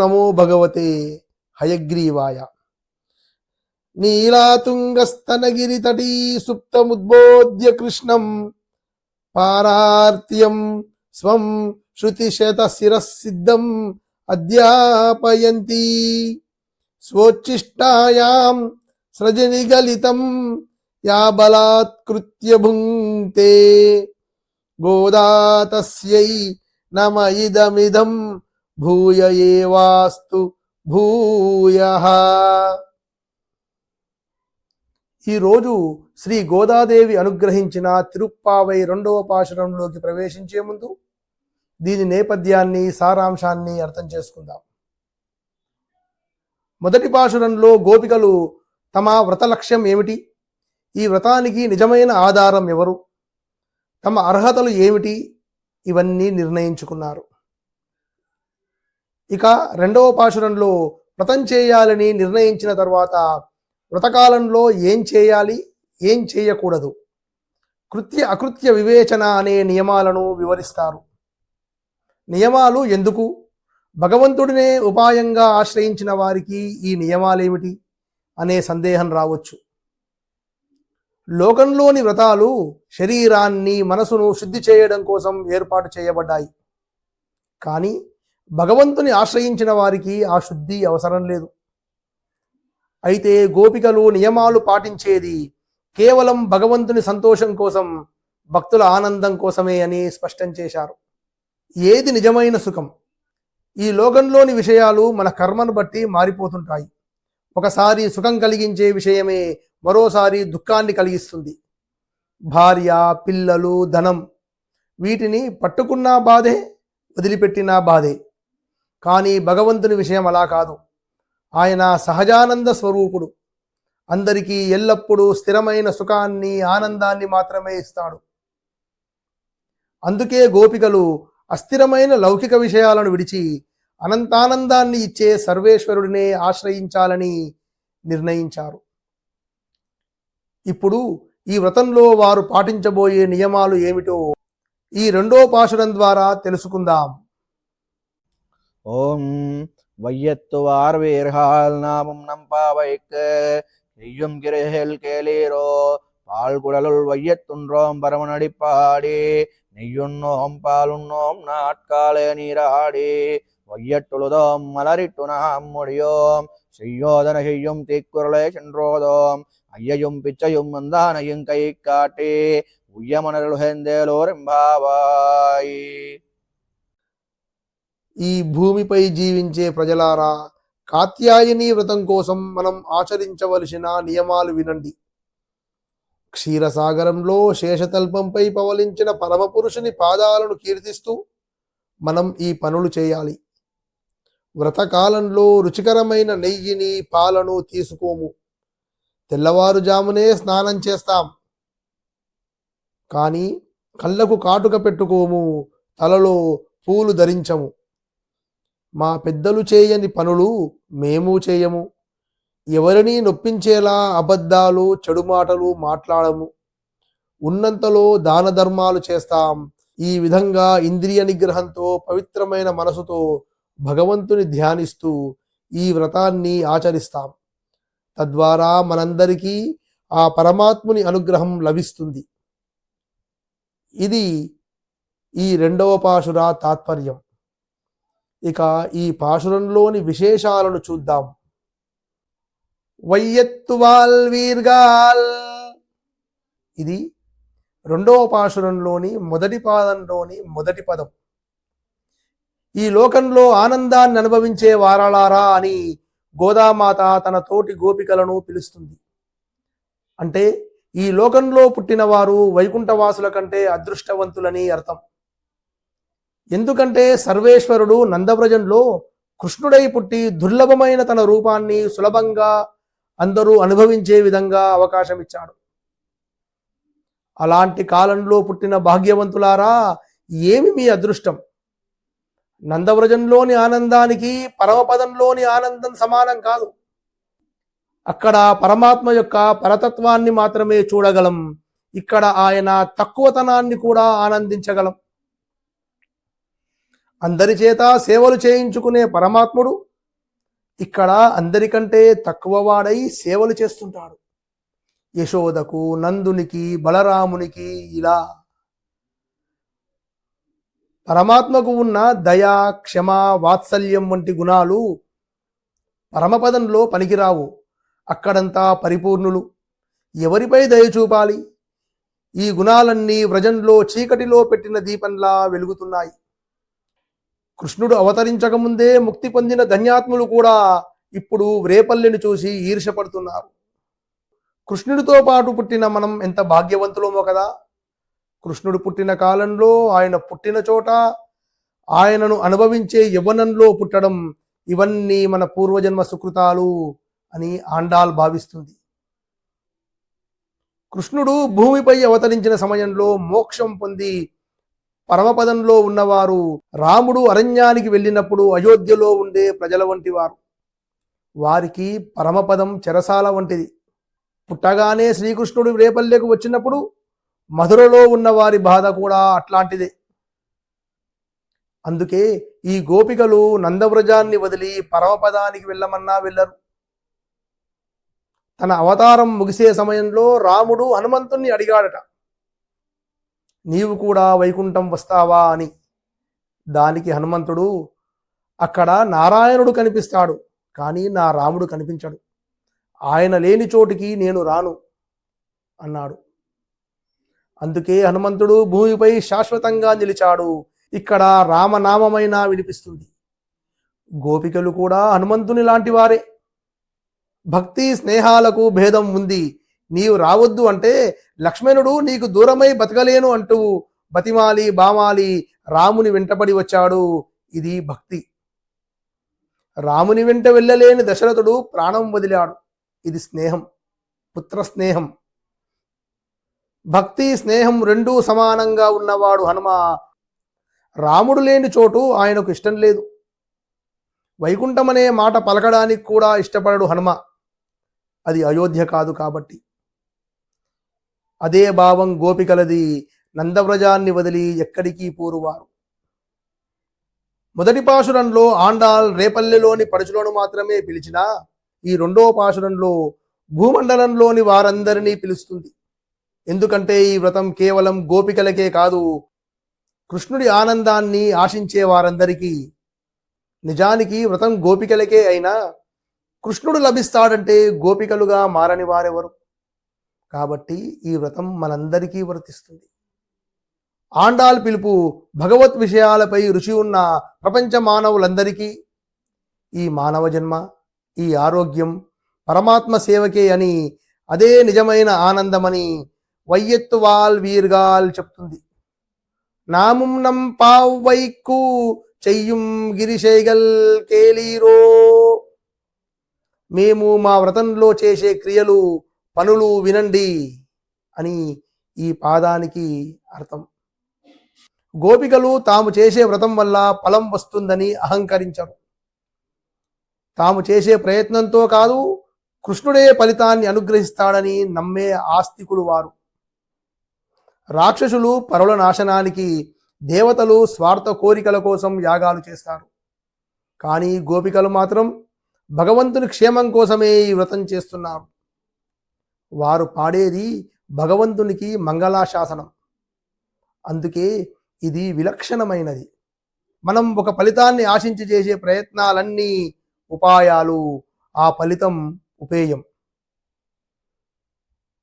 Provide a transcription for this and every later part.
నమో భగవతే హయగ్రీవాయ. నీలాతుంగస్తనగిరితటీ సుప్తముద్బోధ్య కృష్ణం పారార్త్యం స్వం శృతిశత శిరసిద్ధం అధ్యాపయంతి. స్వోచ్ఛిష్టాయాం సృజనిగలితం యా బలాత్కృత్య భుంక్తే గోదా తస్యై నమ ఇదమిదం భూయ ఏవాస్తు భూయ. ఈరోజు శ్రీ గోదాదేవి అనుగ్రహించిన తిరుప్పావై రెండవ పాశురంలోకి ప్రవేశించే ముందు దీని నేపథ్యాన్ని సారాంశాన్ని అర్థం చేసుకుందాం. మొదటి పాశురంలో గోపికలు తమ వ్రత లక్ష్యం ఏమిటి? ఈ వ్రతానికి నిజమైన ఆధారం ఎవరు? తమ అర్హతలు ఏమిటి? ఇవన్నీ నిర్ణయించుకున్నారు. ఇక రెండవ పాశురంలో వ్రతం చేయాలని నిర్ణయించిన తర్వాత వ్రతకాలంలో ఏం చేయాలి ఏం చేయకూడదు? కృత్య అకృత్య వివేచన అనే నియమాలను వివరిస్తారు. నియమాలు ఎందుకు? భగవంతుడినే ఉపాయంగా ఆశ్రయించిన వారికి ఈ నియమాలేమిటి అనే సందేహం రావచ్చు. లోకంలోని వ్రతాలు శరీరాన్ని మనసును శుద్ధి చేయడం కోసం ఏర్పాటు చేయబడ్డాయి. కానీ భగవంతుని ఆశ్రయించిన వారికి ఆ శుద్ధి అవసరం లేదు. అయితే గోపికలు నియమాలు పాటించేది కేవలం భగవంతుని సంతోషం కోసం భక్తుల ఆనందం కోసమే అని స్పష్టం చేశారు. ఏది నిజమైన సుఖం? ఈ లోకంలోని విషయాలు మన కర్మను బట్టి మారిపోతుంటాయి. ఒకసారి సుఖం కలిగించే విషయమే మరోసారి దుఃఖాన్ని కలిగిస్తుంది. భార్య పిల్లలు ధనం వీటిని పట్టుకున్నా బాధే వదిలిపెట్టినా బాధే. కానీ భగవంతుని విషయం అలా కాదు. ఆయన సహజానంద స్వరూపుడు. అందరికీ ఎల్లప్పుడూ స్థిరమైన సుఖాన్ని ఆనందాన్ని మాత్రమే ఇస్తాడు. అందుకే గోపికలు అస్థిరమైన లౌకిక విషయాలను విడిచి అనంతానందాన్ని ఇచ్చే సర్వేశ్వరుడినే ఆశ్రయించాలని నిర్ణయించారు. ఇప్పుడు ఈ వ్రతంలో వారు పాటించబోయే నియమాలు ఏమిటో ఈ రెండో పాశురం ద్వారా తెలుసుకుందాం. ஓம் வையத்துவார் வீர்கால் நாமும் நம்பாவைக்கு செய்யும் கிரைகள் கேளீரோ பால் குடலுள் வையத்துன்றோம் பரமனடிப்பாடி நெய்யுண்ணோம் பாலுண்ணோம் நாட்காலே நீராடி. வையட்டுழுதோம் மலரிட்டு நாம் முடியோம் செய்யோதன செய்யும் தீக்குரலே சென்றோதோம். ஐயையும் பிச்சையும் வந்தானையும் கை காட்டி உய்யமணலுகேந்தேலோரெம்பாவாய் ఈ భూమిపై జీవించే ప్రజలారా కాత్యాయని వ్రతం కోసం మనం ఆచరించవలసిన నియమాలు వినండి. క్షీరసాగరంలో శేషతల్పంపై పవలించిన పరమపురుషుని పాదాలను కీర్తిస్తూ మనం ఈ పనులు చేయాలి. వ్రతకాలంలో రుచికరమైన నెయ్యిని పాలను తీసుకోము. తెల్లవారుజామునే స్నానం చేస్తాం. కానీ కళ్ళకు కాటుక పెట్టుకోము తలలో పూలు ధరించము. మా పెద్దలు చేయని పనులు మేము చేయము. ఎవరిని నొప్పించేలా అబద్ధాలు చెడు మాటలు మాట్లాడము. ఉన్నంతలో దాన ధర్మాలు చేస్తాం. ఈ విధంగా ఇంద్రియ నిగ్రహంతో పవిత్రమైన మనసుతో భగవంతుని ధ్యానిస్తూ ఈ వ్రతాన్ని ఆచరిస్తాం. తద్వారా మనందరికీ ఆ పరమాత్ముని అనుగ్రహం లభిస్తుంది. ఇది ఈ రెండవ పాశుర తాత్పర్యం. ఇక ఈ పాశురంలోని విశేషాలను చూద్దాం. వయ్యత్తువాల్ వీర్గాల్ ఇది రెండవ పాశురంలోని మొదటి పాదంలోని మొదటి పదం. ఈ లోకంలో ఆనందాన్ని అనుభవించే వారలారా అని గోదామాత తన తోటి గోపికలను పిలుస్తుంది. అంటే ఈ లోకంలో పుట్టిన వారు వైకుంఠవాసుల కంటే అదృష్టవంతులని అర్థం. ఎందుకంటే సర్వేశ్వరుడు నందవ్రజంలో కృష్ణుడై పుట్టి దుర్లభమైన తన రూపాన్ని సులభంగా అందరూ అనుభవించే విధంగా అవకాశం ఇచ్చాడు. అలాంటి కాలంలో పుట్టిన భాగ్యవంతులారా ఏమి మీ అదృష్టం? నందవ్రజంలోని ఆనందానికి పరమపదంలోని ఆనందం సమానం కాదు. అక్కడ పరమాత్మ యొక్క పరతత్వాన్ని మాత్రమే చూడగలం. ఇక్కడ ఆయన తక్కువతనాన్ని కూడా ఆనందించగలం. అందరి చేత సేవలు చేయించుకునే పరమాత్ముడు ఇక్కడ అందరికంటే తక్కువ వాడై సేవలు చేస్తుంటాడు. యశోదకు నందునికి బలరామునికి ఇలా పరమాత్మకు ఉన్న దయ క్షమ వాత్సల్యం వంటి గుణాలు పరమపదంలో పనికిరావు. అక్కడంతా పరిపూర్ణులు. ఎవరిపై దయ చూపాలి? ఈ గుణాలన్నీ వ్రజంలో చీకటిలో పెట్టిన దీపంలా వెలుగుతున్నాయి. కృష్ణుడు అవతరించకముందే ముక్తి పొందిన ధన్యాత్ములు కూడా ఇప్పుడు రేపల్లెని చూసి ఈర్షపడుతున్నారు. కృష్ణుడితో పాటు పుట్టిన మనం ఎంత భాగ్యవంతులమో కదా! కృష్ణుడు పుట్టిన కాలంలో ఆయన పుట్టిన చోట ఆయనను అనుభవించే యవ్వనంలో పుట్టడం ఇవన్నీ మన పూర్వజన్మ సుకృతాలు అని ఆండాల్ భావిస్తుంది. కృష్ణుడు భూమిపై అవతరించిన సమయంలో మోక్షం పొంది పరమపదంలో ఉన్నవారు రాముడు అరణ్యానికి వెళ్ళినప్పుడు అయోధ్యలో ఉండే ప్రజల వంటి వారు. వారికి పరమపదం చెరసాల వంటిది. పుట్టగానే శ్రీకృష్ణుడు రేపల్లెకు వచ్చినప్పుడు మధురలో ఉన్న వారి బాధ కూడా అట్లాంటిదే. అందుకే ఈ గోపికలు నందవ్రజాన్ని వదిలి పరమపదానికి వెళ్ళమన్నా వెళ్ళరు. తన అవతారం ముగిసే సమయంలో రాముడు హనుమంతుణ్ణి అడిగాడట. నీవు కూడా వైకుంఠం వస్తావా అని. దానికి హనుమంతుడు అక్కడ నారాయణుడు కనిపిస్తాడు కానీ నా రాముడు కనిపించడు. ఆయన లేని చోటికి నేను రాను అన్నాడు. అందుకే హనుమంతుడు భూమిపై శాశ్వతంగా నిలిచాడు. ఇక్కడ రామనామమైనా వినిపిస్తుంది. గోపికలు కూడా హనుమంతుని లాంటి వారే. భక్తి స్నేహాలకు భేదం ఉంది. నీవు రావద్దు అంటే లక్ష్మణుడు నీకు దూరమై బతకలేను అంటూ బతిమాలి బామాలి రాముని వెంటబడి వచ్చాడు. ఇది భక్తి. రాముని వెంట వెళ్ళలేని దశరథుడు ప్రాణం వదిలాడు. ఇది స్నేహం. పుత్ర స్నేహం. భక్తి స్నేహం రెండూ సమానంగా ఉన్నవాడు హనుమ. రాముడు లేని చోటు ఆయనకు ఇష్టం లేదు. వైకుంఠం అనే మాట పలకడానికి కూడా ఇష్టపడడు హనుమ. అది అయోధ్య కాదు కాబట్టి. అదే భావం గోపికలది నందవ్రజాన్ని వదిలి ఎక్కడికి పూరువారు? మొదటి పాశురంలో ఆండాల్ రేపల్లెలోని పడుచులను మాత్రమే పిలిచినా ఈ రెండో పాశురంలో భూమండలంలోని వారందరినీ పిలుస్తుంది. ఎందుకంటే ఈ వ్రతం కేవలం గోపికలకే కాదు కృష్ణుడి ఆనందాన్ని ఆశించే వారందరికీ నిజానికి వ్రతం గోపికలకే అయినా కృష్ణుడు లభిస్తాడంటే గోపికలుగా మారని వారెవరు? కాబట్టి ఈ వ్రతం మనందరికీ వర్తిస్తుంది. ఆండాల్ పిలుపు భగవత్ విషయాలపై రుచి ఉన్న ప్రపంచ మానవులందరికీ ఈ మానవ జన్మ ఈ ఆరోగ్యం పరమాత్మ సేవకే అని అదే నిజమైన ఆనందమని వైయత్తువాల్ వీర్గాల్ చెప్తుంది. నాముం నం పావ్వైకు చెయ్యం గిరిశైగల్ కేలీరో. మేము మా వ్రతంలో చేసే క్రియలు పనులు వినండి అని ఈ పాదానికి అర్థం. గోపికలు తాము చేసే వ్రతం వల్ల ఫలం వస్తుందని అహంకరించరు. తాము చేసే ప్రయత్నంతో కాదు కృష్ణుడే ఫలితాన్ని అనుగ్రహిస్తాడని నమ్మే ఆస్తికులు వారు. రాక్షసులు పరుల నాశనానికి దేవతలు స్వార్థ కోరికల కోసం యాగాలు చేస్తారు. కానీ గోపికలు మాత్రం భగవంతుని క్షేమం కోసమే ఈ వ్రతం చేస్తున్నారు. వారు పాడేది భగవంతునికి మంగళాశాసనం. అందుకే ఇది విలక్షణమైనది. మనం ఒక ఫలితాన్ని ఆశించి చేసే ప్రయత్నాలన్నీ ఉపాయాలు ఆ ఫలితం ఉపేయం.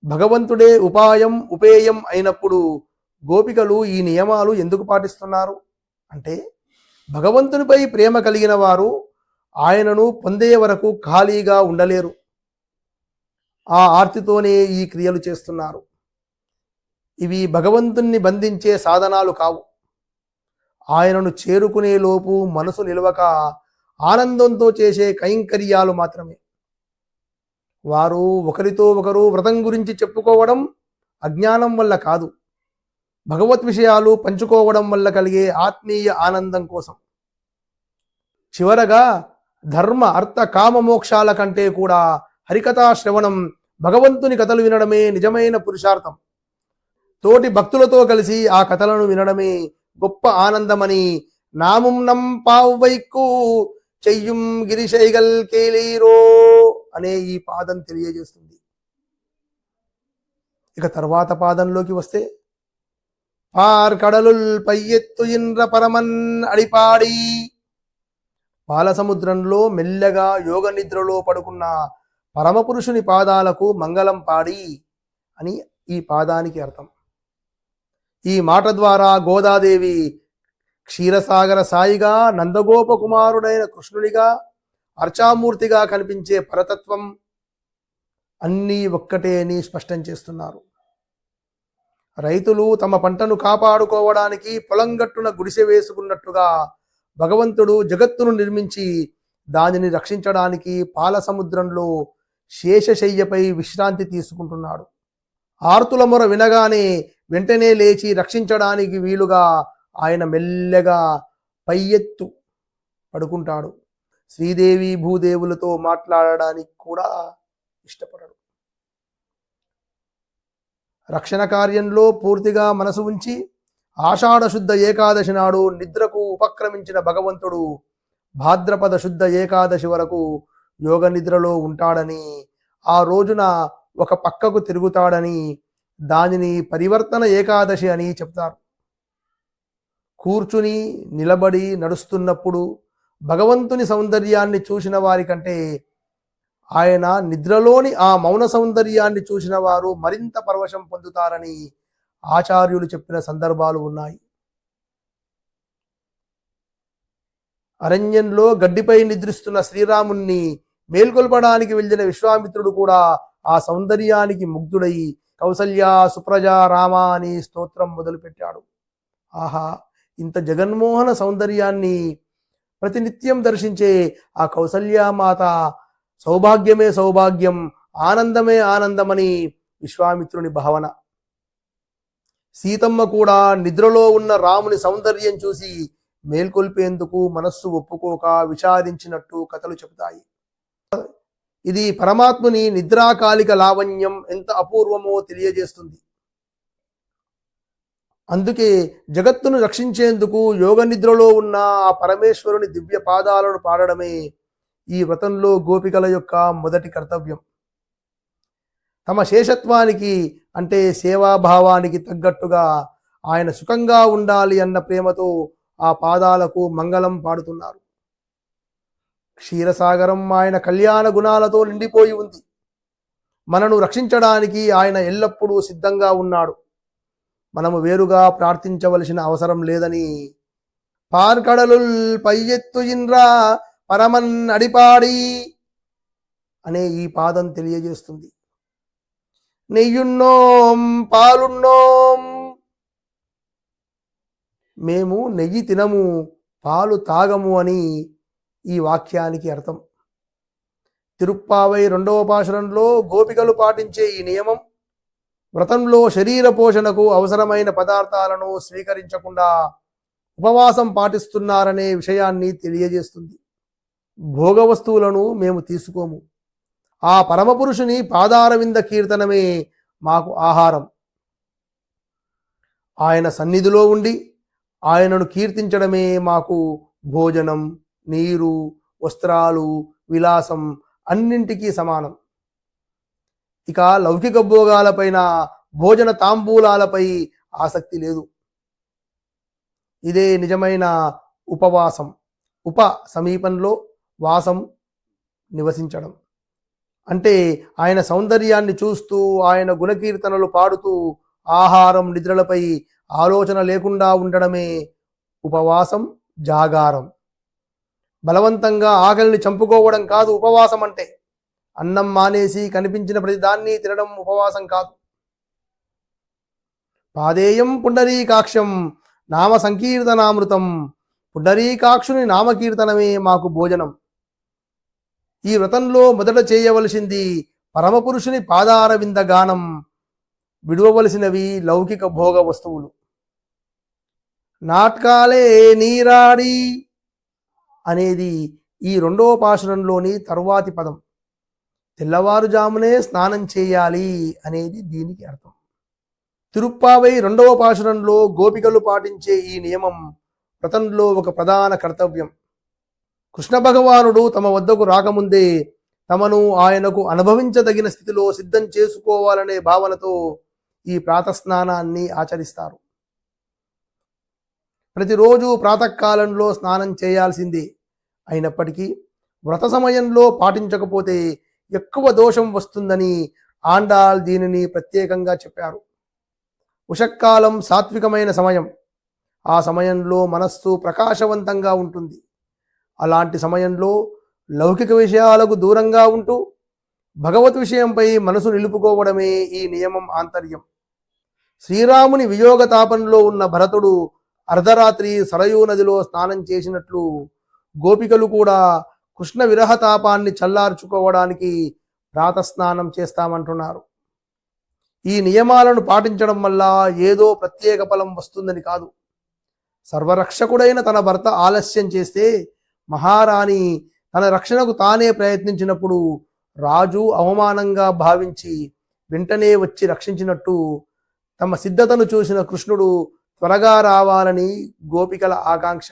భగవంతుడే ఉపాయం ఉపేయం అయినప్పుడు గోపికలు ఈ నియమాలు ఎందుకు పాటిస్తున్నారు? అంటే భగవంతునిపై ప్రేమ కలిగిన వారు ఆయనను పొందే వరకు ఖాళీగా ఉండలేరు. ఆ ఆర్తితోనే ఈ క్రియలు చేస్తున్నారు. ఇవి భగవంతుణ్ణి బంధించే సాధనాలు కావు. ఆయనను చేరుకునేలోపు మనసు నిలవక ఆనందంతో చేసే కైంకర్యాలు మాత్రమే. వారు ఒకరితో ఒకరు వ్రతం గురించి చెప్పుకోవడం అజ్ఞానం వల్ల కాదు. భగవత్ విషయాలు పంచుకోవడం వల్ల కలిగే ఆత్మీయ ఆనందం కోసం. చివరగా ధర్మ అర్థ కామ మోక్షాల కంటే కూడా హరికథా శ్రవణం భగవంతుని కథలు వినడమే నిజమైన పురుషార్థం. తోటి భక్తులతో కలిసి ఆ కథలను వినడమే గొప్ప ఆనందమని నాముం నం పావ్వైకు చెయ్యం గిరిశైగల్ కేలీరో అనే ఈ పాదం తెలియజేస్తుంది. ఇక తర్వాత పాదంలోకి వస్తే పార్ కడలుల్ పయ్యెత్తు ఇంద్ర పరమన్ అడిపాడి. పాలసముద్రంలో మెల్లగా యోగ నిద్రలో పడుకున్న పరమపురుషుని పాదాలకు మంగళం పాడి అని ఈ పాదానికి అర్థం. ఈ మాట ద్వారా గోదాదేవి క్షీరసాగర సాయిగా నందగోప కుమారుడైన కృష్ణునిగా అర్చామూర్తిగా కనిపించే పరతత్వం అన్నీ ఒక్కటే అని స్పష్టం చేస్తున్నారు. రైతులు తమ పంటను కాపాడుకోవడానికి పొలం గట్టున గుడిసె వేసుకున్నట్టుగా భగవంతుడు జగత్తును నిర్మించి దానిని రక్షించడానికి పాల సముద్రంలో శేషశయ్యపై విశ్రాంతి తీసుకుంటున్నాడు. ఆర్తుల మొర వినగానే వెంటనే లేచి రక్షించడానికి వీలుగా ఆయన మెల్లగా పై ఎత్తు పడుకుంటాడు. శ్రీదేవి భూదేవులతో మాట్లాడడానికి కూడా ఇష్టపడడు. రక్షణ కార్యంలో పూర్తిగా మనసు ఉంచి ఆషాఢ శుద్ధ ఏకాదశి నాడు నిద్రకు ఉపక్రమించిన భగవంతుడు భాద్రపద శుద్ధ ఏకాదశి వరకు యోగ నిద్రలో ఉంటాడని ఆ రోజున ఒక పక్కకు తిరుగుతాడని దానిని పరివర్తన ఏకాదశి అని చెప్తారు. కూర్చుని నిలబడి నడుస్తున్నప్పుడు భగవంతుని సౌందర్యాన్ని చూసిన వారికంటే ఆయన నిద్రలోని ఆ మౌన సౌందర్యాన్ని చూసిన వారు మరింత పరవశం పొందుతారని ఆచార్యులు చెప్పిన సందర్భాలు ఉన్నాయి. అరణ్యంలో గడ్డిపై నిద్రిస్తున్న శ్రీరాముణ్ణి మేల్కొల్పడానికి వెళ్ళిన విశ్వామిత్రుడు కూడా ఆ సౌందర్యానికి ముగ్ధుడై కౌసల్య సుప్రజ రామ అని స్తోత్రం మొదలుపెట్టాడు. ఆహా ఇంత జగన్మోహన సౌందర్యాన్ని ప్రతినిత్యం దర్శించే ఆ కౌసల్యామాత సౌభాగ్యమే సౌభాగ్యం ఆనందమే ఆనందమని విశ్వామిత్రుని భావన. సీతమ్మ కూడా నిద్రలో ఉన్న రాముని సౌందర్యం చూసి మేల్కొల్పేందుకు మనస్సు ఒప్పుకోక విషాదించినట్టు కథలు చెబుతాయి. ఇది పరమాత్ముని నిద్రాకాలిక లావణ్యం ఎంత అపూర్వమో తెలియజేస్తుంది. అందుకే జగత్తును రక్షించేందుకు యోగ నిద్రలో ఉన్న ఆ పరమేశ్వరుని దివ్య పాదాలను పాడడమే ఈ వ్రతంలో గోపికల యొక్క మొదటి కర్తవ్యం. తమ శేషత్వానికి అంటే సేవాభావానికి తగ్గట్టుగా ఆయన సుఖంగా ఉండాలి అన్న ప్రేమతో ఆ పాదాలకు మంగళం పాడుతున్నారు. క్షీరసాగరం ఆయన కళ్యాణ గుణాలతో నిండిపోయి ఉంది. మనను రక్షించడానికి ఆయన ఎల్లప్పుడూ సిద్ధంగా ఉన్నాడు. మనము వేరుగా ప్రార్థించవలసిన అవసరం లేదని పార్కడలుల్ పైయెత్తు ఇన్రా పరమన్ అడిపాడి అనే ఈ పాదం తెలియజేస్తుంది. నెయ్యున్నోం పాలున్నోం మేము నెయ్యి తినము పాలు తాగము అని ఈ వాక్యానికి అర్థం. తిరుప్పావై రెండవ పాశురంలో గోపికలు పాటించే ఈ నియమం వ్రతంలో శరీర పోషణకు అవసరమైన పదార్థాలను స్వీకరించకుండా ఉపవాసం పాటిస్తున్నారనే విషయాన్ని తెలియజేస్తుంది. భోగ వస్తువులను మేము తీసుకోము. ఆ పరమపురుషుని పాదారవింద కీర్తనమే మాకు ఆహారం. ఆయన సన్నిధిలో ఉండి ఆయనను కీర్తించడమే మాకు భోజనం. నీరు వస్త్రాలు విలాసం అన్నింటికీ సమానం. ఇక లౌకిక భోగాలపైన భోజన తాంబూలాలపై ఆసక్తి లేదు. ఇదే నిజమైన ఉపవాసం ఉప సమీపంలో వాసం నివసించడం. అంటే ఆయన సౌందర్యాన్ని చూస్తూ ఆయన గుణకీర్తనలు పాడుతూ ఆహారం నిద్రలపై ఆలోచన లేకుండా ఉండడమే ఉపవాసం జాగారం. బలవంతంగా ఆకలిని చంపుకోవడం కాదు ఉపవాసం అంటే. అన్నం మానేసి కనిపించిన ప్రతిదాన్ని తినడం ఉపవాసం కాదు. పాదేయం పుండరీకాక్షం నామ సంకీర్తనామృతం. పుండరీకాక్షుని నామకీర్తనమే మాకు భోజనం. ఈ వ్రతంలో మొదట చేయవలసింది పరమపురుషుని పాదారవింద గానం విడువవలసినవి లౌకిక భోగ వస్తువులు. నాట్కాలే నీరాడి అనేది ఈ రెండవ పాశురంలోని తరువాతి పదం. తెల్లవారుజామునే స్నానం చేయాలి అనేది దీనికి అర్థం. తిరుప్పావై రెండవ పాశురంలో గోపికలు పాటించే ఈ నియమం వ్రతంలో ఒక ప్రధాన కర్తవ్యం. కృష్ణ భగవానుడు తమ వద్దకు రాకముందే తమను ఆయనకు అనుభవించదగిన స్థితిలో సిద్ధం చేసుకోవాలనే భావనతో ఈ ప్రాతస్నానాన్ని ఆచరిస్తారు. ప్రతిరోజు ప్రాతకాలంలో స్నానం చేయాల్సిందే. అయినప్పటికీ వ్రత సమయంలో పాటించకపోతే ఎక్కువ దోషం వస్తుందని ఆండాల్ దీనిని ప్రత్యేకంగా చెప్పారు. ఉషక్కాలం సాత్వికమైన సమయం. ఆ సమయంలో మనస్సు ప్రకాశవంతంగా ఉంటుంది. అలాంటి సమయంలో లౌకిక విషయాలకు దూరంగా ఉంటూ భగవత్ విషయంపై మనసు నిలుపుకోవడమే ఈ నియమం ఆంతర్యం. శ్రీరాముని వియోగతాపంలో ఉన్న భరతుడు అర్ధరాత్రి సరయూ నదిలో స్నానం చేసినట్లు గోపికలు కూడా కృష్ణ విరహ తాపాన్ని చల్లార్చుకోవడానికి ప్రాతస్నానం చేస్తామంటున్నారు. ఈ నియమాలను పాటించడం వల్ల ఏదో ప్రత్యేక ఫలం వస్తుందని కాదు. సర్వరక్షకుడైన తన భర్త ఆలస్యం చేస్తే మహారాణి తన రక్షణకు తానే ప్రయత్నించినప్పుడు రాజు అవమానంగా భావించి వెంటనే వచ్చి రక్షించినట్టు తమ సిద్ధతను చూసిన కృష్ణుడు త్వరగా రావాలని గోపికల ఆకాంక్ష.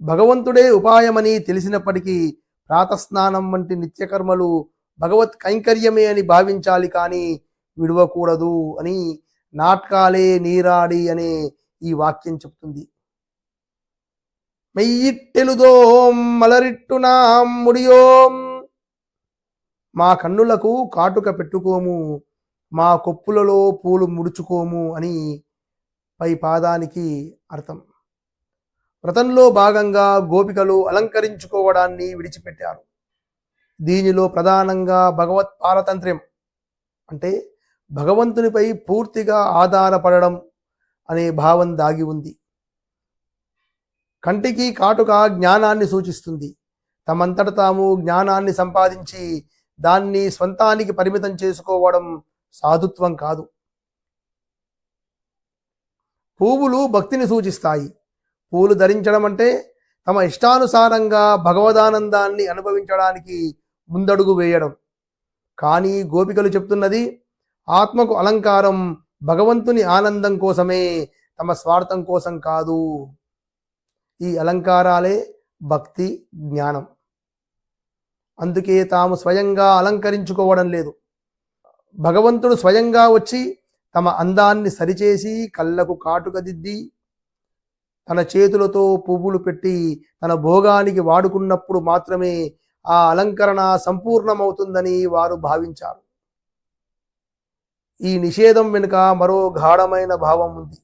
భగవంతుడే ఉపాయమని తెలిసినప్పటికీ ప్రాతస్నానం వంటి నిత్యకర్మలు భగవత్ కైంకర్యమే అని భావించాలి కానీ విడవకూడదు అని నాట్కాలే నీరాడి అనే ఈ వాక్యం చెప్తుంది. మెయ్యిట్టెలుదోం మలరిట్టునాం ముడియోం. మా కన్నులకు కాటుక పెట్టుకోము మా కొప్పులలో పూలు ముడుచుకోము అని పై పాదానికి అర్థం. వ్రతంలో భాగంగా గోపికలు అలంకరించుకోవడాన్ని విడిచిపెట్టారు. దీనిలో ప్రధానంగా భగవత్ పారతంత్ర్యం అంటే భగవంతునిపై పూర్తిగా ఆధారపడడం అనే భావం దాగి ఉంది. కంటికి కాటుక జ్ఞానాన్ని సూచిస్తుంది. తమంతట తాము జ్ఞానాన్ని సంపాదించి దాన్ని స్వంతానికి పరిమితం చేసుకోవడం సాధుత్వం కాదు. పువ్వులు భక్తిని సూచిస్తాయి. పూలు ధరించడం అంటే తమ ఇష్టానుసారంగా భగవదానందాన్ని అనుభవించడానికి ముందడుగు వేయడం. కానీ గోపికలు చెప్తున్నది ఆత్మకు అలంకారం భగవంతుని ఆనందం కోసమే తమ స్వార్థం కోసం కాదు. ఈ అలంకారాలే భక్తి జ్ఞానం. అందుకే తాము స్వయంగా అలంకరించుకోవడం లేదు. భగవంతుడు స్వయంగా వచ్చి తమ అందాన్ని సరిచేసి కళ్ళకు కాటుకదిద్ది తన చేతులతో పువ్వులు పెట్టి తన భోగానికి వాడుకున్నప్పుడు మాత్రమే ఆ అలంకరణ సంపూర్ణమవుతుందని వారు భావించారు. ఈ నిషేధం వెనుక మరో గాఢమైన భావం ఉంది.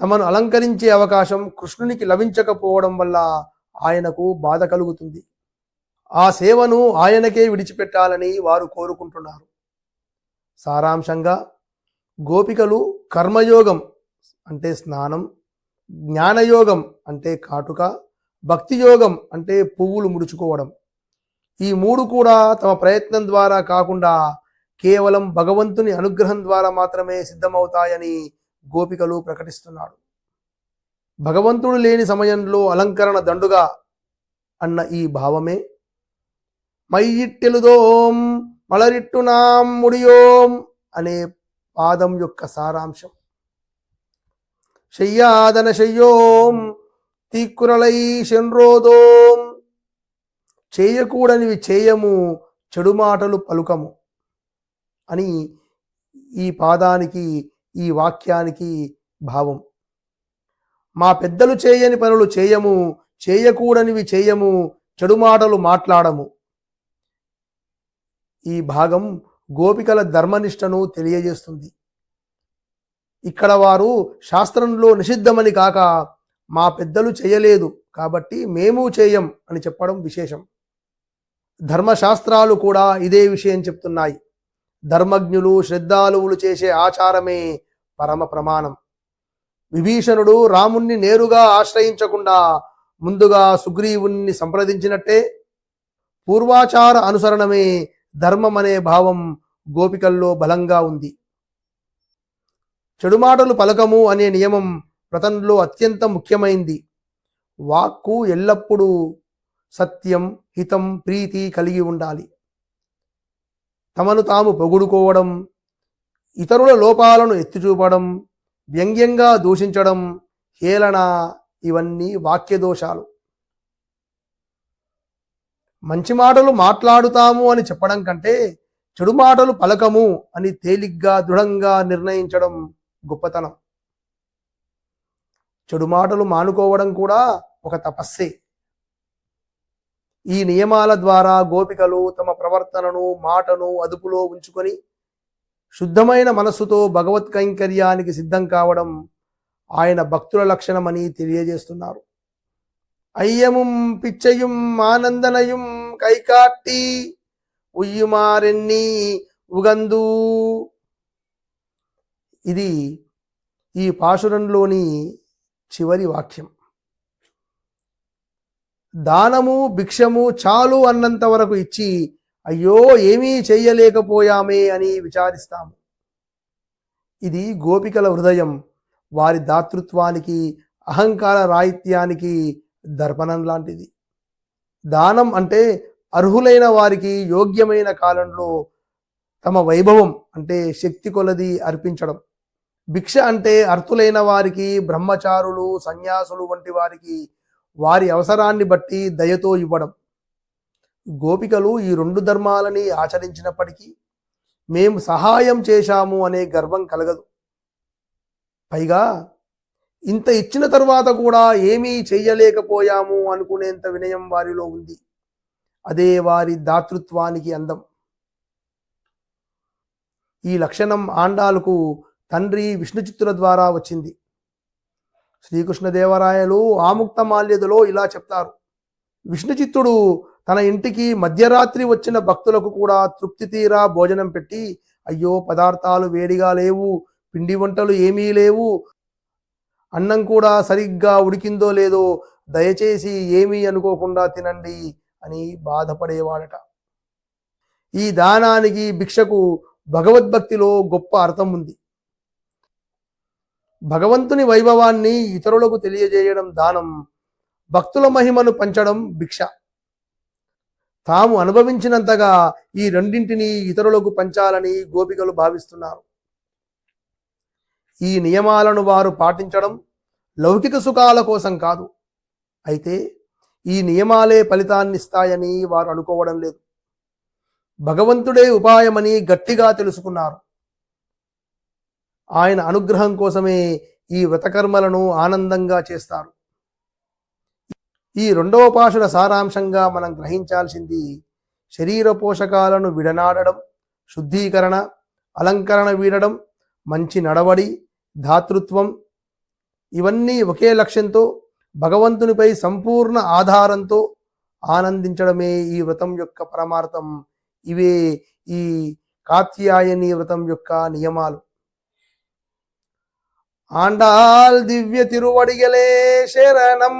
తమను అలంకరించే అవకాశం కృష్ణునికి లభించకపోవడం వల్ల ఆయనకు బాధ కలుగుతుంది. ఆ సేవను ఆయనకే విడిచిపెట్టాలని వారు కోరుకుంటున్నారు. సారాంశంగా గోపికలు కర్మయోగం అంటే స్నానం జ్ఞానయోగం అంటే కాటుక భక్తి యోగం అంటే పువ్వులు ముడుచుకోవడం. ఈ మూడు కూడా తమ ప్రయత్నం ద్వారా కాకుండా కేవలం భగవంతుని అనుగ్రహం ద్వారా మాత్రమే సిద్ధమవుతాయని గోపికలు ప్రకటిస్తున్నాడు భగవంతుడు లేని సమయంలో అలంకరణ దండుగా అన్న ఈ భావమే. మయ్యిట్టెలుదోం మలరిట్టునాం ముడియోం అనే పాదం యొక్క సారాంశం. శయ్యాదన శయ్యోం తీక్కురలై శన్రోదోం. చేయకూడనివి చేయము చెడు మాటలు పలుకము అని ఈ పాదానికి ఈ వాక్యానికి భావం. మా పెద్దలు చేయని పనులు చేయము చేయకూడనివి చేయము చెడు మాటలు మాట్లాడము. ఈ భాగం గోపికల ధర్మనిష్టను తెలియజేస్తుంది. ఇక్కడ వారు శాస్త్రంలో నిషిద్ధమని కాక మా పెద్దలు చేయలేదు కాబట్టి మేము చేయం అని చెప్పడం విశేషం. ధర్మశాస్త్రాలు కూడా ఇదే విషయం చెప్తున్నాయి. ధర్మజ్ఞులు శ్రద్ధాలువులు చేసే ఆచారమే పరమ ప్రమాణం. విభీషణుడు రాముణ్ణి నేరుగా ఆశ్రయించకుండా ముందుగా సుగ్రీవుణ్ణి సంప్రదించినట్టే పూర్వాచార అనుసరణమే ధర్మం అనే భావం గోపికల్లో బలంగా ఉంది. చెడు మాటలు పలకము అనే నియమం వ్రతంలో అత్యంత ముఖ్యమైంది. వాక్కు ఎల్లప్పుడూ సత్యం హితం ప్రీతి కలిగి ఉండాలి. తమను తాము పొగుడుకోవడం ఇతరుల లోపాలను ఎత్తిచూపడం వ్యంగ్యంగా దూషించడం హేళన ఇవన్నీ వాక్య దోషాలు మంచి మాటలు మాట్లాడుతాము అని చెప్పడం కంటే చెడు మాటలు పలకము అని తేలిగ్గా దృఢంగా నిర్ణయించడం గొప్పతనం. చెడు మాటలు మానుకోవడం కూడా ఒక తపస్సే. ఈ నియమాల ద్వారా గోపికలు తమ ప్రవర్తనను మాటను అదుపులో ఉంచుకొని శుద్ధమైన మనస్సుతో భగవత్ కైంకర్యానికి సిద్ధం కావడం ఆయన భక్తుల లక్షణమని తెలియజేస్తున్నారు. అయ్యముం పిచ్చయం ఆనందనయం కైకాట్టి ఉయ్యుమారెన్ని ఉగందు. ఇది ఈ పాశురంలోని చివరి వాక్యం. దానము భిక్షము చాలు అన్నంత వరకు ఇచ్చి అయ్యో ఏమీ చేయలేకపోయామే అని విచారిస్తాము. ఇది గోపికల హృదయం. వారి దాతృత్వానికి అహంకార రాహిత్యానికి దర్పణం లాంటిది. దానం అంటే అర్హులైన వారికి యోగ్యమైన కాలంలో తమ వైభవం అంటే శక్తి కొలది అర్పించడం. భిక్ష అంటే అర్థులైన వారికి బ్రహ్మచారులు సన్యాసులు వంటి వారికి వారి అవసరాన్ని బట్టి దయతో ఇవ్వడం. గోపికలు ఈ రెండు ధర్మాలని ఆచరించినప్పటికీ మేము సహాయం చేశాము అనే గర్వం కలగదు. పైగా ఇంత ఇచ్చిన తర్వాత కూడా ఏమీ చెయ్యలేకపోయాము అనుకునేంత వినయం వారిలో ఉంది. అదే వారి దాతృత్వానికి అందం. ఈ లక్షణం ఆండాలకు తండ్రి విష్ణుచిత్తుల ద్వారా వచ్చింది. శ్రీకృష్ణదేవరాయలు ఆముక్త మాల్యదలో ఇలా చెప్తారు. విష్ణుచిత్తుడు తన ఇంటికి మధ్యరాత్రి వచ్చిన భక్తులకు కూడా తృప్తి తీరా భోజనం పెట్టి అయ్యో పదార్థాలు వేడిగా లేవు పిండి వంటలు ఏమీ లేవు అన్నం కూడా సరిగ్గా ఉడికిందో లేదో దయచేసి ఏమీ అనుకోకుండా తినండి అని బాధపడేవాడట. ఈ దానానికి భిక్షకు భగవద్భక్తిలో గొప్ప అర్థం ఉంది. భగవంతుని వైభవాన్ని ఇతరులకు తెలియజేయడం దానం భక్తుల మహిమను పంచడం భిక్ష. తాము అనుభవించినంతగా ఈ రెండింటిని ఇతరులకు పంచాలని గోపికలు భావిస్తున్నారు. ఈ నియమాలను వారు పాటించడం లౌకిక సుఖాల కోసం కాదు. అయితే ఈ నియమాలే ఫలితాన్నిస్తాయని వారు అనుకోవడం లేదు. భగవంతుడే ఉపాయమని గట్టిగా తెలుసుకున్నారు. ఆయన అనుగ్రహం కోసమే ఈ వ్రతకర్మలను ఆనందంగా చేస్తారు. ఈ రెండవ పాశుల సారాంశంగా మనం గ్రహించాల్సింది శరీర పోషకాలను విడనాడడం శుద్ధీకరణ అలంకరణ వీడడం మంచి నడవడి ధాతృత్వం ఇవన్నీ ఒకే లక్ష్యంతో భగవంతునిపై సంపూర్ణ ఆధారంతో ఆనందించడమే ఈ వ్రతం యొక్క పరమార్థం. ఇవే ఈ కాత్యాయని వ్రతం యొక్క నియమాలు. ఆండాల్ దివ్య తిరువడిగలే శరణం